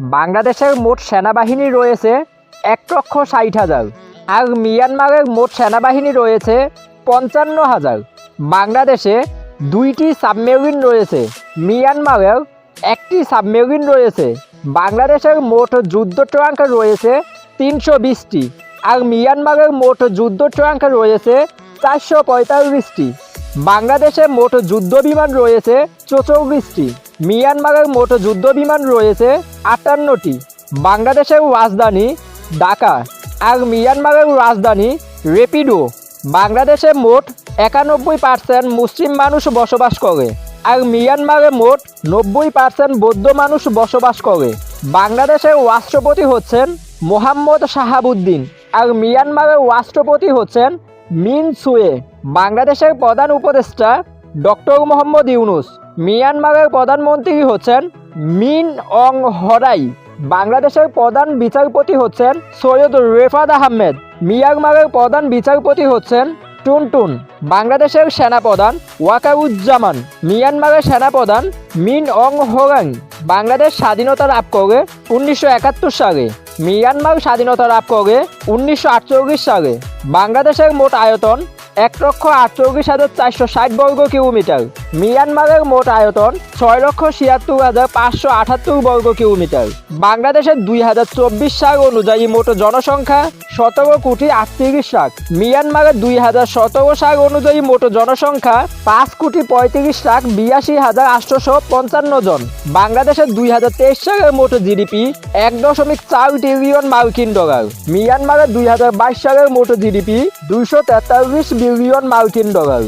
বাংলাদেশের মোট সেনাবাহিনী রয়েছে এক লক্ষ ষাট হাজার। আর মিয়ানমারের মোট সেনাবাহিনী রয়েছে পঞ্চান্ন হাজার। বাংলাদেশে দুইটি সাবমেরিন রয়েছে মিয়ানমারের একটি সাবমেরিন রয়েছে। বাংলাদেশের মোট যুদ্ধ ট্রাঙ্ক রয়েছে তিনশো বিশটি। আর মিয়ানমারের মোট যুদ্ধ ট্রাঙ্ক রয়েছে চারশো পঁয়তাল্লিশটি। বাংলাদেশে মোট যুদ্ধ বিমান রয়েছে চৌচল্লিশটি মিয়ানমারের মোট যুদ্ধ বিমান রয়েছে আটান্নটি। বাংলাদেশের রাজধানী ঢাকা আর মিয়ানমারের রাজধানী রেপিডো। বাংলাদেশে মোট একানব্বই পার্সেন্ট মুসলিম মানুষ বসবাস করে আর মিয়ানমারে মোট নব্বই পার্সেন্ট বৌদ্ধ মানুষ বসবাস করে। বাংলাদেশের রাষ্ট্রপতি হচ্ছেন মোহাম্মদ শাহাবুদ্দিন আর মিয়ানমারের রাষ্ট্রপতি হচ্ছেন মিন সুয়ে বাংলাদেশের প্রধান উপদেষ্টা ডক্টর মোহাম্মদ ইউনুস, মিয়ানমারের প্রধানমন্ত্রী হচ্ছেন মিন অং হরাই বাংলাদেশের প্রধান বিচারপতি হচ্ছেন সৈয়দ রেফাদ আহমেদ, মিয়ানমারের প্রধান বিচারপতি হচ্ছেন টুনটুন, বাংলাদেশের সেনাপ্রধান ওয়াকারুজ্জামান মিয়ানমারের সেনাপ্রধান মিন অং হোরাং বাংলাদেশ স্বাধীনতা লাভ করে উনিশশো একাত্তর সালে, মিয়ানমার স্বাধীনতা লাভ করে উনিশশো আটচল্লিশ সালে। বাংলাদেশের মোট আয়তন এক লক্ষ আটচল্লিশ হাজার চারশো ষাট বর্গ কিলোমিটার। মিয়ানমারের মোট আয়তন ছয় লক্ষ ছিয়াত্তর হাজার পাঁচশো আটাত্তর বর্গ কিলোমিটার। বাংলাদেশের দুই হাজার চব্বিশ সাল অনুযায়ী মোট জনসংখ্যা সতেরো কোটি আটত্রিশ লাখ। মিয়ানমারের দুই হাজার সতেরো সাল অনুযায়ী মোট জনসংখ্যা পাঁচ কোটি পঁয়ত্রিশ লাখ বিরাশি হাজার আটশোশো পঞ্চান্ন জন। বাংলাদেশের দুই হাজার তেইশ সালের মোট জিডিপি এক দশমিক চার ট্রিলিয়ন মার্কিন ডলার। মিয়ানমারের দুই হাজার বাইশ সালের মোট জিডিপি দুইশো তেতাল্লিশ বিলিয়ন মার্কিন ডলার।